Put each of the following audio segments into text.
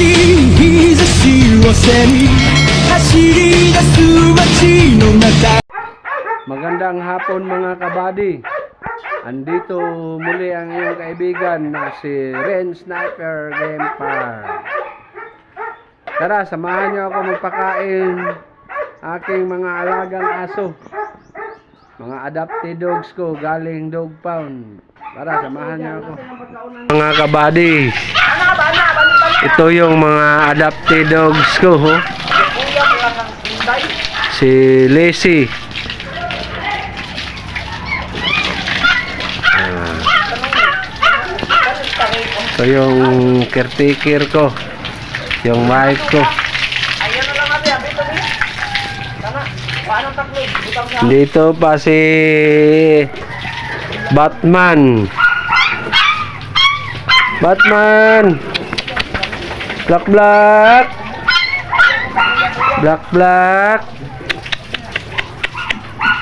日差しを背に走り出す街の中 Magandang hapon mga kabady. Andito muli ang iyong kaibigan na si Ren Sniper Game Park. Tara, samahan niyo ako magpakain aking mga alagang aso. Mga adopted dogs ko galing dog pound. Tara, samahan niyo ako. Mga kabady. ito yung mga adopted dogs ko. Ho. Si Lacey. Ito yung caretaker ko. Yung mic ko. Dito pa si Batman. Batman. Black Black. Black Black.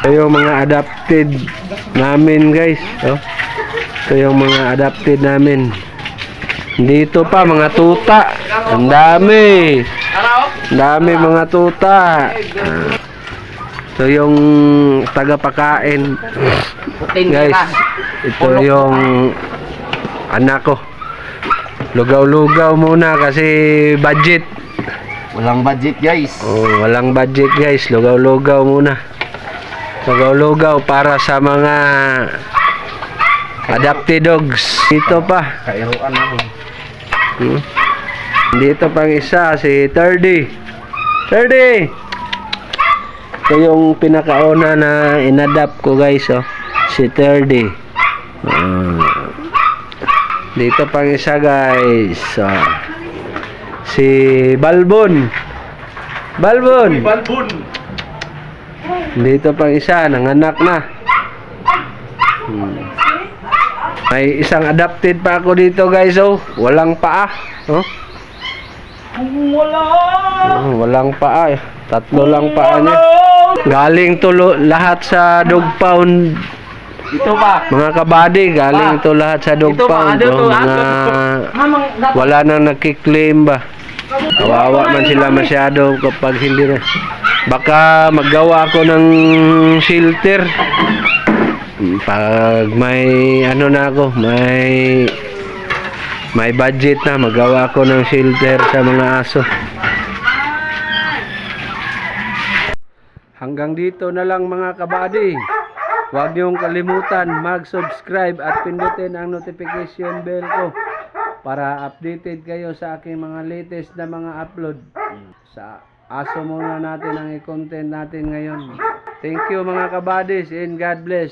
Ito yung mga adapted namin guys. Oh. Ito yung mga adapted namin. Dito pa mga tuta. Ang dami. Ang dami mga tuta. Ah. Ito yung tagapakain. Guys, ito yung anak ko. Lugaw-lugaw muna kasi budget. Walang budget guys. Oh, walang budget guys. Lugaw-lugaw muna. Lugaw-lugaw para sa mga adopted dogs. Dito pa. Kairuan ako. Hmm? Dito pang isa, si Thirdy. Thirdy! Ito yung pinakauna na inadapt ko guys, oh. Si Thirdy. Ah. Dito pang isa guys. Oh. Si Balbon. Balbon! Balbon. Dito pang isa, nanganak na. Hmm. May isang adopted pa ako dito guys, oh. Walang paa. Oh. Wala. Oh, walang paa eh. Tatlo lang paa niya. Galing to lo- lahat sa dog pound. Ito pa. Mga kabady, galing Pa. to lahat sa dog Ito pa, pound. ano oh. to, ano mga wala nang nakikleim ba. Kawawa man sila masyado kapag hindi na. Baka maggawa ako ng shelter. Pag may ano na ako, may may budget na, magawa ako ng shelter sa mga aso. Hanggang dito na lang mga kabady. Huwag niyong kalimutan mag-subscribe at pindutin ang notification bell ko para updated kayo sa aking mga latest na mga upload. Sa aso muna natin ang i-content natin ngayon. Thank you mga kabadis and God bless.